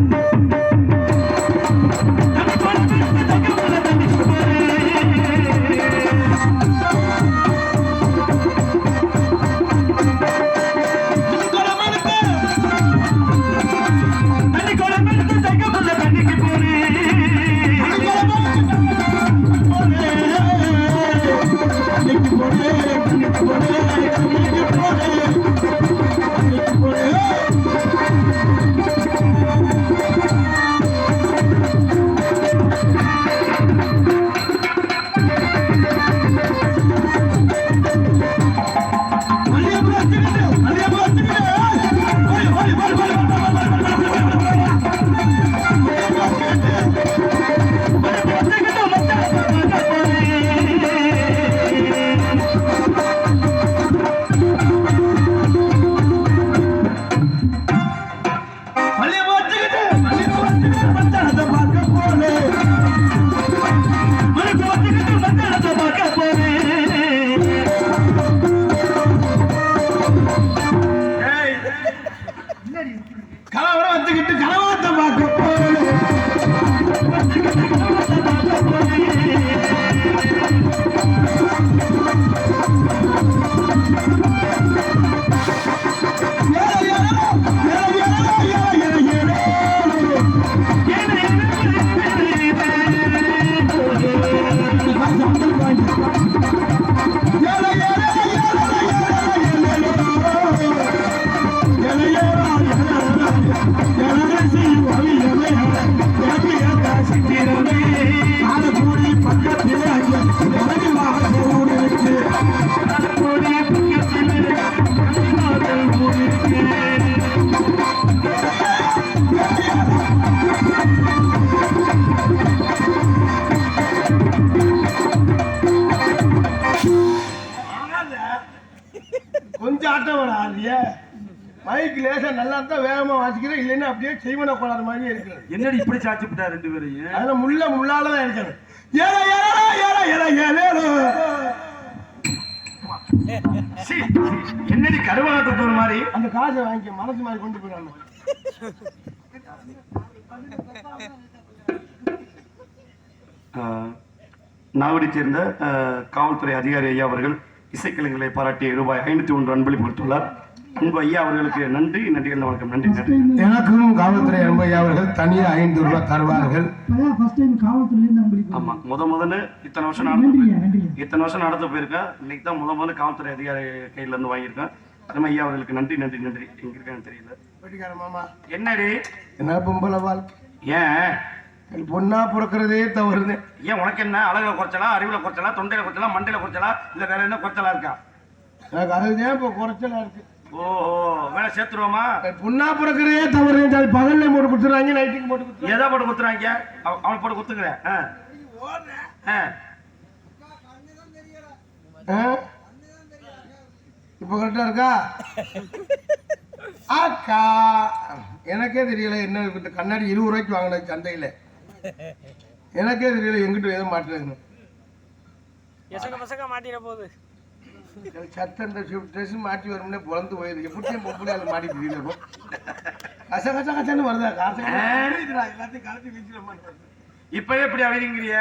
ஏய், சாச்சு விட்டா ரெண்டு பேரையும். அதுல முள்ள முள்ளால தான் ஏல ஏல ஏல ஏல ஏல சீ, என்னடி கருவாட்டத்து ஒரு மாதிரி? அந்த காசை வாங்கி மனசு மாதிரி கொண்டு போயிடாம ஆஹ், நாவடிச் சேர்ந்த காவல்துறை அதிகாரி ஐயா அவர்கள் இசைக்கலைஞர்களை பாராட்டிய ரூபாய் ஐநூத்தி ஒன்று அன்பளிப்பு கொடுத்துள்ளார். அன்பு ஐயா அவர்களுக்கு நன்றி நன்றி வணக்கம் நன்றி எனக்கும் காவல்துறை அன்பையா அவர்கள் தனியா ஐந்து ரூபாய் தருவார்கள். ஆமா முத முதல்ல இத்தனை வருஷம் நடந்து இத்தனை வருஷம் நடந்து போயிருக்கேன் இன்னைக்கு தான் முத முதல்ல காவல்துறை அதிகாரி கையில இருந்து வாங்கியிருக்கேன் அதுமே ஐயா அவர்களுக்கு நன்றி நன்றி நன்றி. எங்க இருக்கான்னு தெரியல. மாமா. என்னடி? என்ன பொம்பளை வாழ்க்கை? ஏன்? பொண்ணா பிறக்கிறதே தவறுது ஏன் உனக்கு என்ன? அழகுல குறைச்சலா அறிவுல குறைச்சலா தொண்டையில குறைச்சலா மண்டையில குறைச்சலா இல்ல வேற என்ன குறைச்சலா இருக்கா? எனக்கு அதுதான் இப்போ குறைச்சலா இருக்கு. ஓஹோ வேலை சேர்த்துருவோமா? பொண்ணா பிறக்கிறதே தவறு. பகல்ல போட்டு கொடுத்துறாங்க நைட்டுக்கு போட்டு கொடுத்துறாங்க எதா போட்டு குத்துறாங்க? அவ- அவனை போட்டு. ஆ? இப்போ கரெக்டா இருக்கா? அக்கா எனக்கே தெரியல என்ன இந்த கண்ணாடி இருபது ரூபாய்க்கு வாங்கினது சந்தையில். எனக்கே தெரியல எங்கிட்ட எதுவும் மாட்டுறதுன்னு மாட்டிட போகுது எனக்கு சட்டை இந்த ட்ரெஸ் மாட்டி வரும்னே பொழந்து போயிருக்கு எப்படியும் பொம்பளையால மாட்டி தெரியல கச கச கசன்னு வருதா. காசு எல்லாத்தையும் கலத்தி வச்சுட்டு இப்பவே இப்படி அவதிங்கிறிய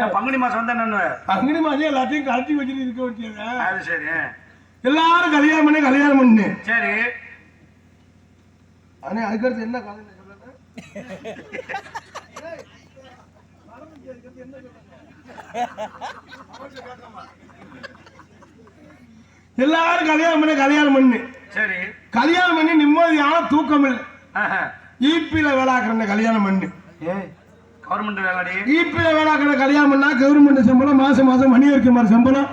நான் பங்குனி மாசம் வந்தா என்ன அங்கனி மாதிரி எல்லாத்தையும் கலத்தி வச்சுட்டு இருக்க வேண்டியது. அது சரி. எல்லாரும் கல்யாணம் பண்ணி கல்யாணம் பண்ணு. சரி. ஆனா அதுக்கடுத்து என்ன கதை சொல்லுங்க எல்லாரும் கல்யாணம் பண்ணி கல்யாணம் பண்ணு. சரி. கல்யாணம் பண்ணி நிம்மதியான தூக்கம் இல்லை ஆஹா. ஈப்பில வேளாக்குற கல்யாணம் பண்ணு. கவர்மெண்ட் வேலைடி ஈப்பில வேளாக்குற கல்யாணம் பண்ணா கவர்மெண்ட் சம்பளம் மாசம் மாசம் மணி இருக்கு மாதிரி சம்பளம்.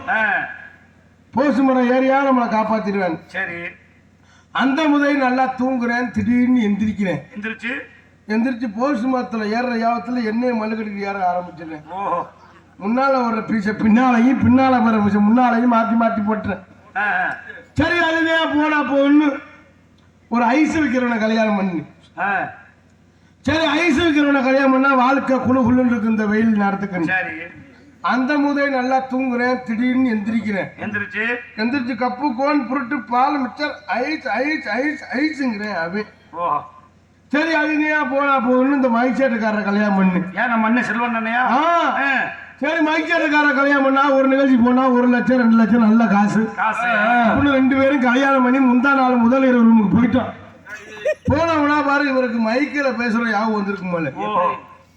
போஸ்ட் மரம் ஏரியா நம்மளை காப்பாத்திடுவேன். சரி. அந்த முதல் நல்லா தூங்குறேன் திடீர்னு எந்திரிக்கிறேன். எந்திரிச்சு? எந்திரிச்சு போஸ்ட் மரத்துல ஏறுற யாவத்துல எண்ணெயை மல்லுக்கடிக்கு ஏற ஆரம்பிச்சிடுறேன். முன்னால வர்ற பீஸை பின்னாலையும் பின்னால வர பீஸை முன்னாலையும் மாத்தி மாத்தி போட்டுறேன். சரி அதுதான் போனா போன்னு ஒரு ஐஸ் வைக்கிறவனை கல்யாணம் பண்ணி. சரி ஐஸ் வைக்கிறவனை கல்யாணம் பண்ணா வாழ்க்கை குழு குழுன்னு இருக்கு இந்த வெயில் நேரத்துக்கு அந்த முதல் நல்லா தூங்குறேன் திடீர்னு எந்திரிக்கிறேன். எந்திரிச்சு. எந்திரிச்சு கப்பு கோன் புருட்டு பால் மிச்சர் ஐஸ் ஐஸ் ஐஸ் ஐஸுங்கிறேன் அவன். சரி அதுங்கயா போனா போகணும்னு இந்த மைச்சேட்டுக்காரரை கல்யாணம் பண்ணு. ஏன் நம்ம அண்ணன் செல்வன் அண்ணையா சரி மைச்சேட்டுக்காரரை கல்யாணம் பண்ணா ஒரு நிகழ்ச்சி போனா ஒரு லட்சம் ரெண்டு லட்சம் நல்ல காசு. அப்படின்னு ரெண்டு பேரும் கல்யாணம் பண்ணி முந்தா நாள் முதல் இரவு ரூமுக்கு போயிட்டோம். போனவனா பாரு இவருக்கு மைக்கில் பேசுற யாவும் வந்திருக்கும் போல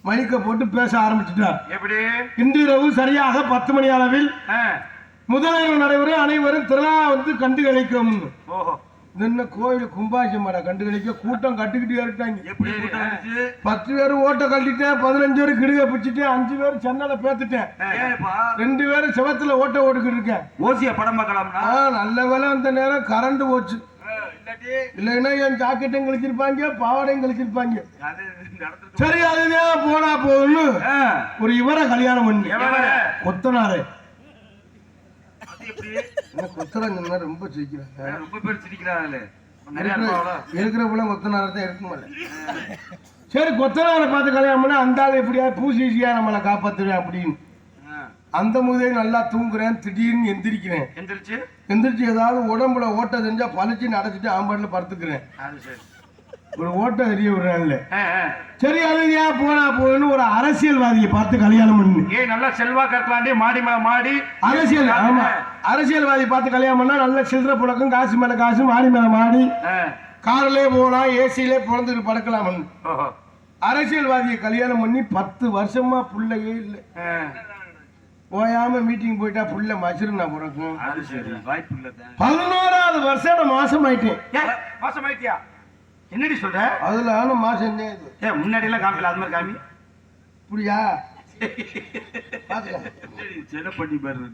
மைக்கை போட்டு பேச ஆரம்பிச்சுட்டார். எப்படி? இன்று இரவு சரியாக பத்து மணி அளவில் முதலிரவு நடைபெறும் அனைவரும் திருவிழா வந்து கண்டு கழிக்கும் நின்ன கோயில் கும்பாசி மட கண்டு கழிக்க கூட்டம் கட்டுக்கிட்டு இருக்காங்க? பத்து பேர் ஓட்ட கழட்டிட்டேன் பதினஞ்சு பேர் கிடுக பிடிச்சிட்டேன் அஞ்சு பேர் சென்னலை பேத்துட்டேன். ரெண்டு பேரும் செவத்துல ஓட்ட ஓட்டுக்கிட்டு இருக்கேன். ஓசிய படம் பார்க்கலாம்னா? ஆ நல்ல வேலை அந்த நேரம் கரண்ட் போச்சு. இல்லைன்னா என் ஜாக்கெட்டையும் கழிச்சிருப்பாங்க பாவாடையும் கழிச்சிருப்பாங்க சரி அதுதான் போனா ஆ, ஒரு இவரை கல்யாணம் பண்ணி? கொத்தனாரு. எப்படி என்ன கொத்தனாங்கன்னா ரொம்ப சிரிக்கிறாங்க. ரொம்ப பேர் சிரிக்கிறாங்களே. நிறைய இருப்பாங்களா? இருக்கிற போல கொத்தனாரை தான் இருக்குமல்ல சரி கொத்தனாரை பார்த்து கல்யாணம் பண்ணா அந்த ஆள் எப்படியா பூசிசியா நம்மளை காப்பாத்துவேன் அப்படின்னு. அந்த முதலே நல்லா தூங்குறேன் திடீர்னு எந்திரிக்கிறேன். எந்திரிச்சு? எந்திரிச்சு ஏதாவது உடம்புல ஓட்ட தெரிஞ்சா பளிச்சுன்னு அடைச்சிட்டு ஆம்பாட்டில் படுத்துக்கிறேன். ஒரு ஓட்ட தெரிய ஆ, ஆ. சரி அது ஏன் போனா போகணும்னு ஒரு அரசியல்வாதியை பார்த்து கல்யாணம் பண்ணு. ஏய் நல்லா செல்வாக்கு இருக்கலாண்டி மாடி மாடி. அரசியல் ஆமா. அரசியல்வாதி பார்த்து கல்யாணம் பண்ணா நல்ல சில்லற புழக்கம் காசு மேல காசு மாடி மேல மாடி. ஆ, கார்லயே போகலாம் ஏசிலே பிறந்துட்டு படுக்கலாம். அரசியல்வாதியை கல்யாணம் பண்ணி பத்து வருஷமா புள்ளையே இல்லை. ஆ, ஓயாம மீட்டிங் போயிட்டா புள்ள மசுரு நான் பிறக்கும் பதினோராவது வருஷம் நான் மாசம் ஆயிட்டேன் மாசம் ஆயிட்டியா என்னடி சொல்ற? அதுல ஆன மாசம் என்ன இது ஏ முன்னாடி எல்லாம் காமிக்கல அது மாதிரி காமி. இப்படியா பாத்துக்க. செல்லப்பட்டி பாரு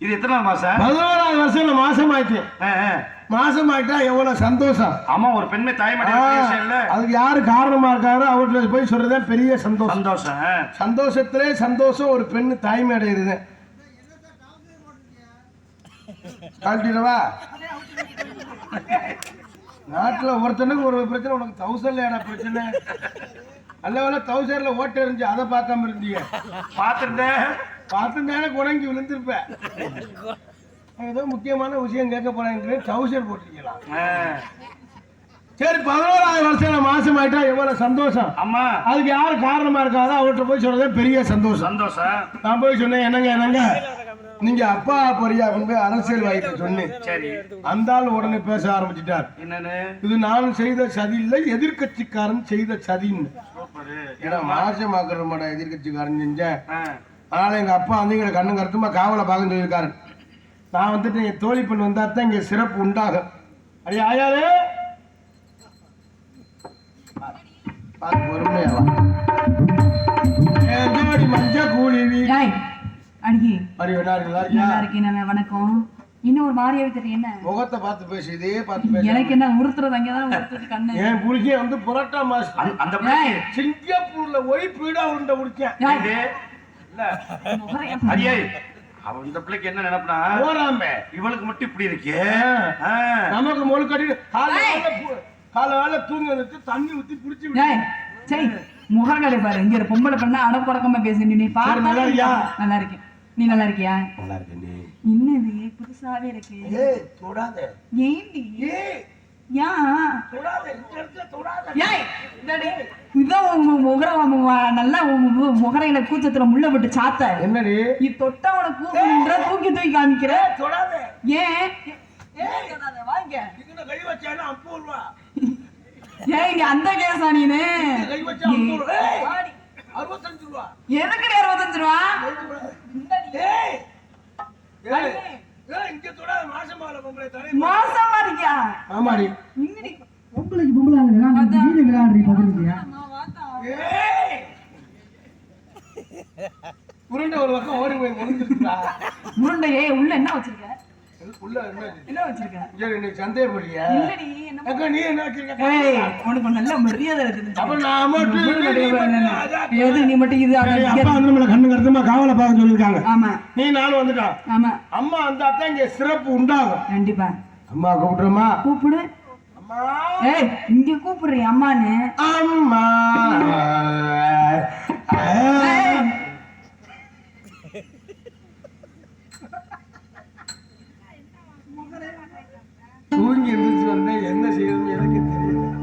இது எத்தனை மாசம்? பதினோராவது வருஷம் மாசம் ஆயிட்டேன் ஆ, ஆ. மாசம் ஆயிட்டா எவ்வளவு சந்தோஷம்? ஆமா ஒரு பெண்மை தாய்மடி அதுக்கு யாரு காரணமா இருக்காரோ அவர்கிட்ட போய் சொல்றதே பெரிய சந்தோஷம். சந்தோஷம். சந்தோஷத்திலே சந்தோஷம் ஒரு பெண்ணு தாய்மை அடைகிறது காட்டிடவா நாட்டுல ஒருத்தனுக்கு ஒரு பிரச்சனை உனக்கு தௌசண்ட்ல பிரச்சனை? நல்ல வேலை தௌசண்ட்ல ஓட்ட இருந்துச்சு அதை பார்க்காம இருந்தீங்க பாத்துருந்தேன் பார்த்துட்டானே குணங்கி விழுந்திருப்பேன் ஏதோ முக்கியமான விஷயம் கேட்க போறாங்க டவுசர் போட்டிருக்கலாம். சரி பதினோராவது வருஷம் மாசம் ஆயிட்டா எவ்வளவு சந்தோஷம். அம்மா அதுக்கு யாரு காரணமா இருக்காதோ அவர்கிட்ட போய் சொல்றதே பெரிய சந்தோஷம். சந்தோஷம். நான் போய் சொன்னேன் என்னங்க என்னங்க? நீங்க அப்பா பொரியா கொண்டு போய் அரசியல்வாதிகிட்ட சொன்னேன் சரி. அந்த ஆள் உடனே பேச ஆரம்பிச்சிட்டார். என்னன்னு இது நான் செய்த சதி இல்லை எதிர்க்கட்சிக்காரன் செய்த சதின்னு. சூப்பரு. ஏன்னா மாசமாக்குற மாட்டேன் எதிர்க்கட்சிக்காரன் செஞ்சேன். அதனால எங்க அப்பா வந்து எங்களை கண்ணு கருத்துமா காவலை பார்க்க சொல்லியிருக்காரு. நான் வந்துட்டு என் தோழி பெண் வந்தா தான் இங்க சிறப்பு உண்டாகும். அடி ஆயாலே பார்த்து பொறுமையா வா. என் ஜோடி மஞ்ச கூலி வீ டேய் அடிக்கி அடி நல்லா இருக்கு, இருக்கேன் நான் வணக்கம். இன்னும் ஒரு மாதிரியாவே தெரியும் என்ன? முகத்தை பார்த்து பேசு இதே பார்த்து பேசு எனக்கு என்ன கண்ணு. என் புருஷன் வந்து புரோட்டா மாஸ். அந்த- சிங்கப்பூர்ல ஒய் பீடா உருண்டை இது, இல்ல. அடியே. அவன் இந்த பிள்ளைக்கு என்ன நினைப்புனா போறாம. இவளுக்கு மட்டும் இப்படி இருக்கே. நமக்கு மொழு கட்டி காலை வேலை பு- காலை வேலை தூங்கி வந்துட்டு தண்ணி ஊத்தி புடிச்சு முகங்களை பாரு. இங்க பொம்பளை பண்ண அடப்படக்கமா பேசு நீ? பார்த்தா நல்லா இருக்கேன். நீ நல்லா இருக்கியா? நல்லா இருக்கு நீ என்னது? புதுசாவே இருக்கு. ஏய் தொடாத. ஏண்டி? ஏய். ஏன் தொடாத இந்த இடத்துல தொடாத. ஏய் இதாடி, இதான் மு- முகர நல்லா மு- முகரையில கூச்சத்துல முள்ள விட்டு சாத்த. என்னடி? நீ தொட்டவனை கூப்பிடுன்ற தூக்கி தூக்கி காமிக்கிற. தொடாத. ஏன்? ஏன் சொல்லாத, வாங்க. இதுல கை வச்சானா ஐம்பது ரூபா. ஏய் நீ அந்த கேஸா நீனு? கை வச்சா ஐம்பது ரூபா. ஏய், வாடி. அறுபத்தஞ்சு ரூபா. எதுக்கு அறுபத்தஞ்சு ரூபா? இங்க தொடாத மாசமால பொம்பளை தரை மோசமா இருக்கியா ஆமாடி. இன்னடி பொம்பளைக்கு பொம்பளை விளையாண்டு வீடு விளையாடுறீ பக்கத்துலயா ஏய். உருண்டை ஒரு பக்கம் ஓடி போய் உருண்டை ஏய் உள்ள என்ன வச்சிருக்க? என்ன இருக்கு? என்ன வச்சிருக்க? சரி நீ சந்தேகப்படியா நீ என்ன வச்சிருக்க? உனக்கு நல்ல மரியாதை இருக்குது. எது நீ மட்டும் இது சரி, அது அப்பா வந்து நம்மள கண்ணு கருத்துமா காவலை பார்க்க சொல்லியிருக்காங்க. ஆமா. நீ நானும் வந்துட்டான் ஆமா. அம்மா வந்தா தான் இங்க சிறப்பு உண்டாகும். கண்டிப்பா. அம்மா கூப்பிடுறோமா கூப்பிடு. அம்மா. ஏய் இங்க கூப்பிடுறீ அம்மான்னு? அம்மா ஏய், தூங்கி எந்திரிச்சு வந்தேன் என்ன செய்யணும் எனக்கு தெரியல.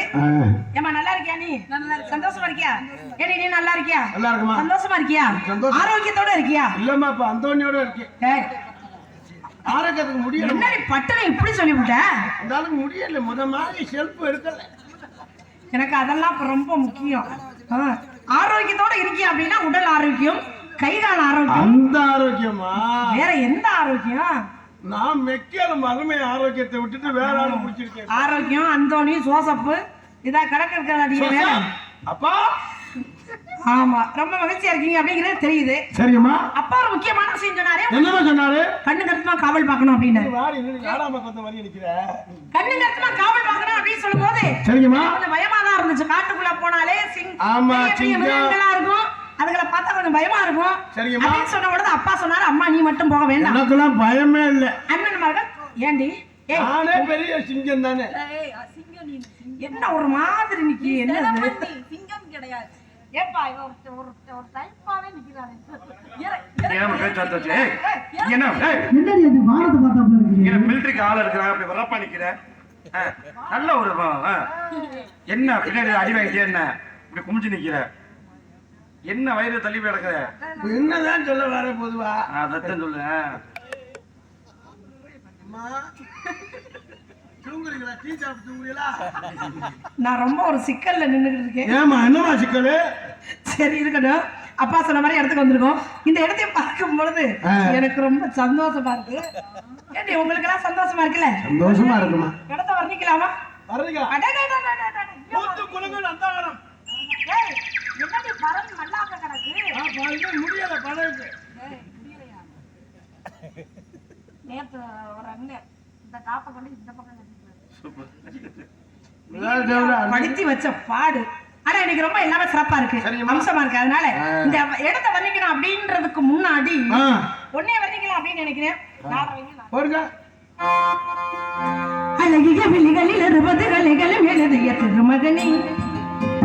இருக்கு. ஏமா நல்லா இருக்கியா நீ? சந்தோஷமா இருக்கியா? ஏடி நீ நல்லா இருக்கியா? நல்லா இருக்குமா? சந்தோஷமா இருக்கியா. ஆரோக்கியத்தோட இருக்கியா? இல்லம்மா இப்ப அந்தோனியோட இருக்கேன் ஏய், ஆரோக்கியத்துக்கு முடியல. என்ன பட்டுனை இப்படி சொல்லிவிட்ட? முடியல. முத மாதிரி செல்ஃப் எடுக்கல. எனக்கு அதெல்லாம் இப்ப ரொம்ப முக்கியம். ஆரோக்கியத்தோட இருக்கியா அப்படின்னா உடல் ஆரோக்கியம் கை கால் ஆரோக்கியம். அந்த ஆரோக்கியமா? வேற எந்த ஆரோக்கியம்? நான் மெக்கியால மருமை ஆரோக்கியத்தை விட்டுட்டு வேற ஆளு பிடிச்சிருக்கேன். ஆரோக்கியம் அந்தோணி ஜோசப்பு இதா கணக்கு இருக்கிற அப்பா. ஆமா ரொம்ப மகிழ்ச்சியா இருக்கீங்க அப்படிங்கிறது தெரியுது. சரிங்கம்மா அப்பா ஒரு முக்கியமான விஷயம் சொன்னாரு. என்னமா சொன்னாரு? கண்ணு கருத்துமா காவல் பார்க்கணும் அப்படின்னு. கண்ணு கருத்துமா காவல் பார்க்கணும் அப்படின்னு சொல்லும்போது சரிங்கம்மா கொஞ்சம் பயமா தான் இருந்துச்சு. காட்டுக்குள்ள போனாலே சிங் ஆமா, சிங்கம். இருக்கும். அதுகளை பார்த்தா கொஞ்சம் பயமா இருக்கும். சரிங்கம்மா. சொன்ன உடனே அப்பா சொன்னாரு அம்மா நீ மட்டும் போக வேண்டாம். எனக்கெல்லாம் பயமே இல்ல. அண்ணன் மகள் ஏண்டி? ஏய் நானே பெரிய சிங்கம் தானே. என்ன ஒரு மாதிரி நிக்கி என்ன சிங்கம் கிடையாது. ஏப்பா இவ ஒரு ஒரு ஒரு டைப்பாவே நிக்கிறானே. ஏன் பேச்சாத்தாச்சு ஏய், என்ன? ஏய், என்னடி இருக்கு? மிலிட்டரிக்கு ஆள் இருக்கிறாங்க அப்படி வரப்பா நிக்கிற? ஆ, நல்ல ஒரு என்ன பின்னாடி அடி வாங்கிட்டே என்ன? இப்படி குமிஞ்சு நிக்கிற? என்ன வயிறு தள்ளி கிடக்குற என்னதான் சொல்ல வர பொதுவா? சாப்பிட்டு தூங்குறீங்களா? நான் ரொம்ப ஒரு சிக்கல்ல நின்னுகிட்டு இருக்கேன். ஏமா என்னமா சிக்கலு? சரி இருக்கட்டும். அப்பா சொன்ன மாதிரி இடத்துக்கு வந்திருக்கோம். இந்த இடத்தை பார்க்கும் பொழுது. எனக்கு ரொம்ப சந்தோஷமா இருக்கு. ஏண்டி உங்களுக்கு எல்லாம் சந்தோஷமா இருக்குல்ல? சந்தோஷமா இருக்குமா? இடத்த வர்ணிக்கலாமா. மூத்து குலுங்கல் அந்தாகரம் ஏய், என்னடி மல்லாக்க கிடக்கு? பாருங்க முடியல பழகுக்கு நேத்து ஒரு அண்ணன் இந்த காப்பை கொண்டு இந்த பக்கம் கட்டிட்டு படித்து வச்ச பாடு. ஆனா எனக்கு ரொம்ப எல்லாமே சிறப்பா இருக்கு. அம்சமா இருக்கு. அதனால. இந்த இடத்த வர்ணிக்கணும் அப்படின்றதுக்கு முன்னாடி ஒன்னே வர்ணிக்கலாம் அப்படின்னு நினைக்கிறேன். அழகிய விழிகளில் அறுபது கலைகளும் எழுதிய திருமகனே.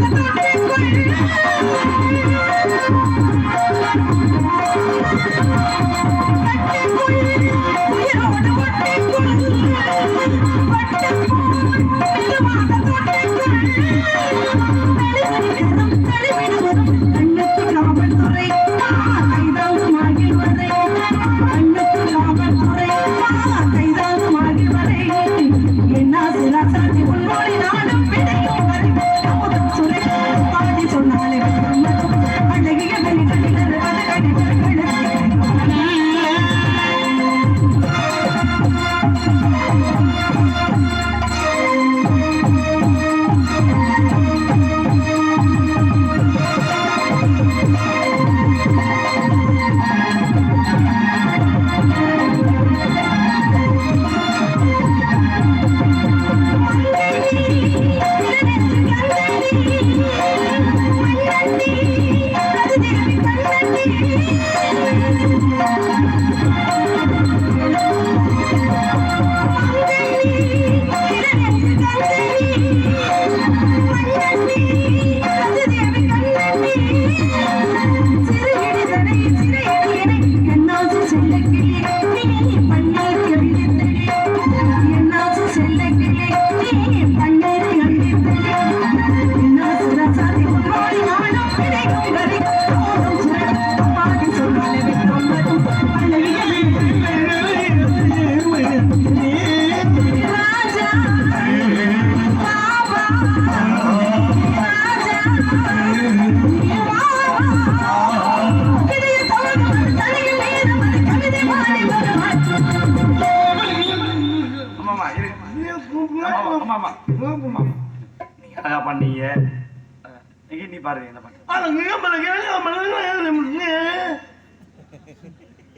அறுபது கலைகளும்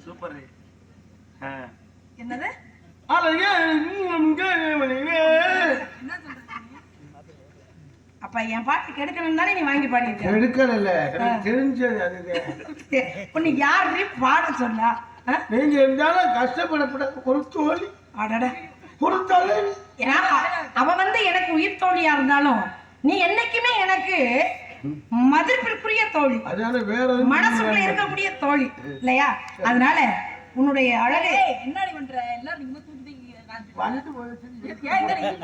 சூப்பர் என்னது அப்ப என் பாட்டு கெடுக்கணும் தானே நீ வாங்கி பாடிட்டு எடுக்கல எனக்கு தெரிஞ்சது அது உன்னை யாரு பாட சொன்னா நீங்க இருந்தாலும் கஷ்டப்படப்பட ஒரு தோழி அடட ஒரு தோழி ஏன்னா அவ வந்து எனக்கு உயிர் தோழியா இருந்தாலும் நீ என்னைக்குமே எனக்கு மதிப்பிற்குரிய தோழி. அதனால வேற எதுவும் மனசுக்குள்ள இருக்கக்கூடிய தோழி இல்லையா? அதனால உன்னுடைய அழகை என்னடி பண்ற? எல்லாரும்.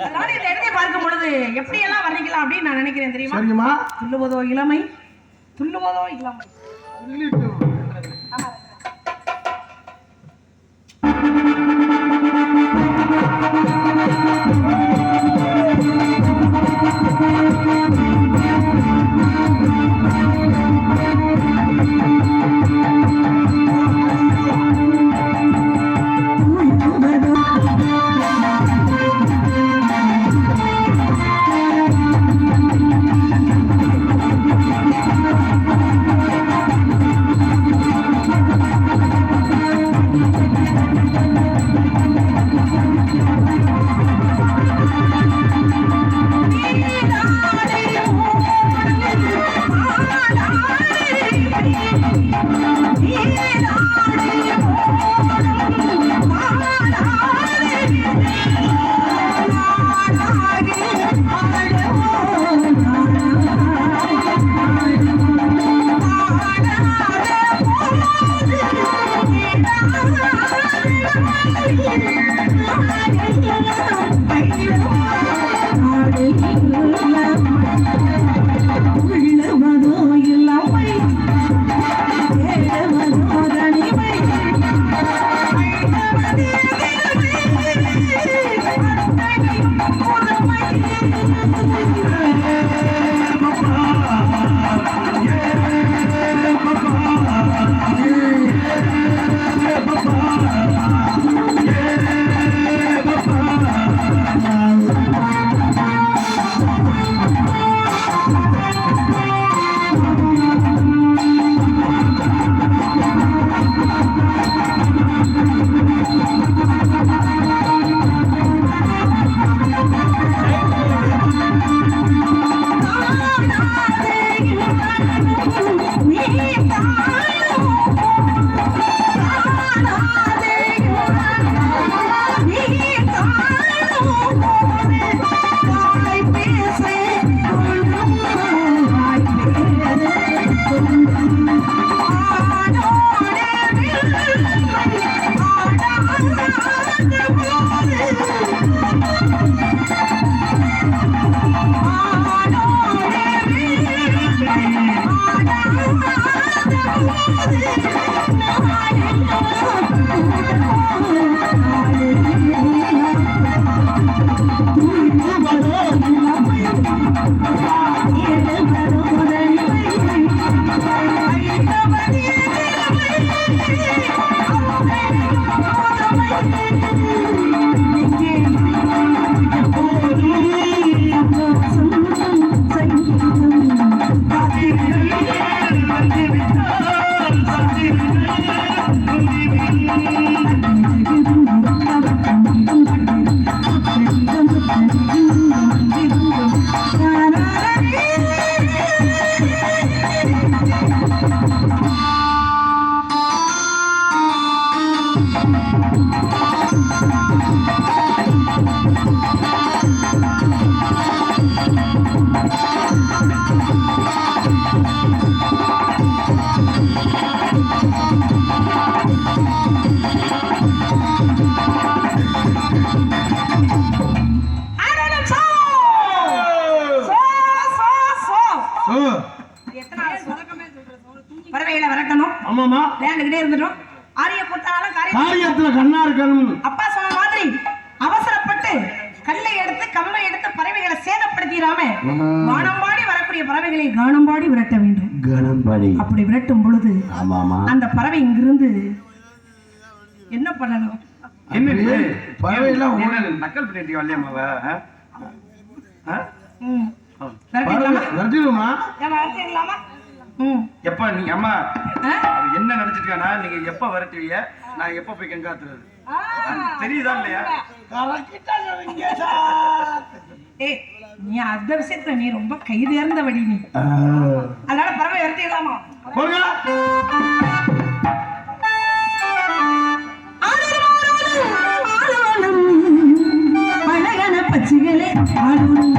அதனால இந்த இடத்தை பார்க்கும் பொழுது எப்படி எல்லாம் வர்ணிக்கலாம் அப்படின்னு நான் நினைக்கிறேன் தெரியுமா? துள்ளுவதோ இளமை துள்ளுவதோ இளமை. இருந்துட்டோம். ஆரிய காரியத்துல கண்ணா இருக்கணும். அப்பா சொன்ன மாதிரி அவசரப்பட்டு கல்லை எடுத்து கம்பை எடுத்து பறவைகளை சேதப்படுத்திடாம வானம்பாடி வரக்கூடிய பறவைகளை கானம்பாடி விரட்ட வேண்டும். கணம்படி அப்படி விரட்டும் பொழுது அந்த பறவை இங்கிருந்து என்ன பண்ணணும்? என்ன? பறவை எல்லாம் நக்கல் பண்ணிட்டு. விரட்டிடலாமா? எப்ப நீ அம்மா என்ன நினைச்சிருக்கானா நீங்க எப்ப வரட்டுவீங்க? நான் எப்ப போய் கங்காத்துறது தெரியுதா இல்லையா? ஏய் நீ அந்த விஷயத்துல நீ ரொம்ப கை தேர்ந்தபடி நீ. அதனால பறவை விரட்டிடலாமா போங்க அழகான பச்சைகளே ஆளும்.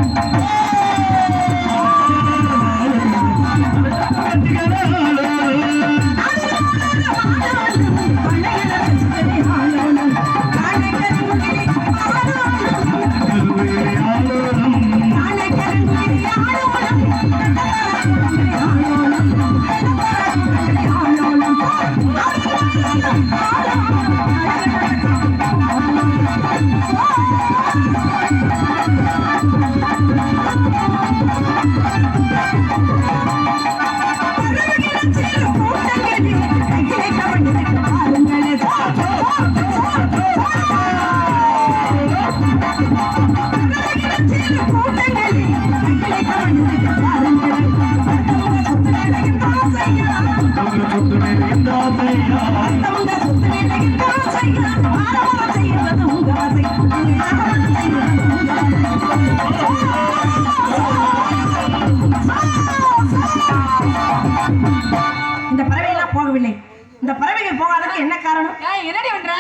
என்னடி பண்ற?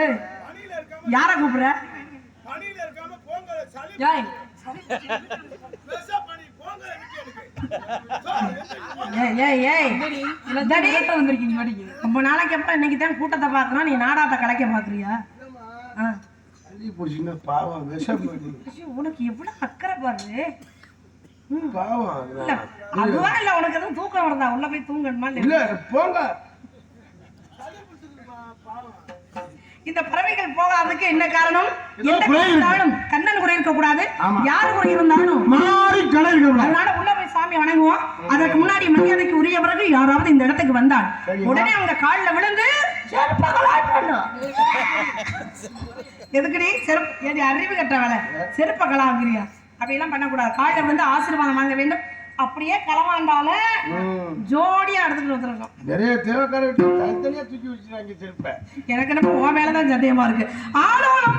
ஏய், யாரை கூப்பிடுற? ஏய், ஏய் ஏய் ஏய். எல்லாத்தையும் விரட்ட வந்திருக்கீங்க வாடிக்கு. ரொம்ப நாளைக்கு அப்புறம் இன்னைக்கு தான் கூட்டத்தை பார்க்கறோம். நீ நாடாட்ட கலைக்க சளி ஐயோ, உனக்கு எவ்வளவு அக்கறை பாரு. பாவம் இல்ல அதுதான் இல்ல உனக்கு எதுவும் தூக்கம் வருதா? உள்ள போய் தூங்கணுமா இல்ல இல்ல போங்க. இந்த பறவைகள் போகாததுக்கு என்ன காரணம். இருந்தாலும் கண்ணன் குறை இருக்க. கூடாது. யாரு இருந்தாலும் கடை இருக்கணும். அதனால உள்ள போய் சாமி வணங்குவோம். அதற்கு முன்னாடி மரியாதைக்கு உரியவர்கள் யாராவது இந்த இடத்துக்கு வந்தால். உடனே அவங்க கால்ல விழுந்து எதுக்குடி? செருப்பு அறிவு கட்ட வேலை செருப்பகலாங்கிறியா? அப்படியெல்லாம் பண்ணக்கூடாது. காலில் வந்து ஆசீர்வாதம் வாங்க வேண்டும். அப்படியே களவாண்டால. ஜோடியா எடுத்துட்டு வந்துருக்கோம் நிறைய தேவைக்கார விட்டு தனித்தனியா தூக்கி வச்சுருவாங்க செருப்பை எனக்கு என்ன உன் மேலதான் சந்தேகமா இருக்கு. ஆனாலும்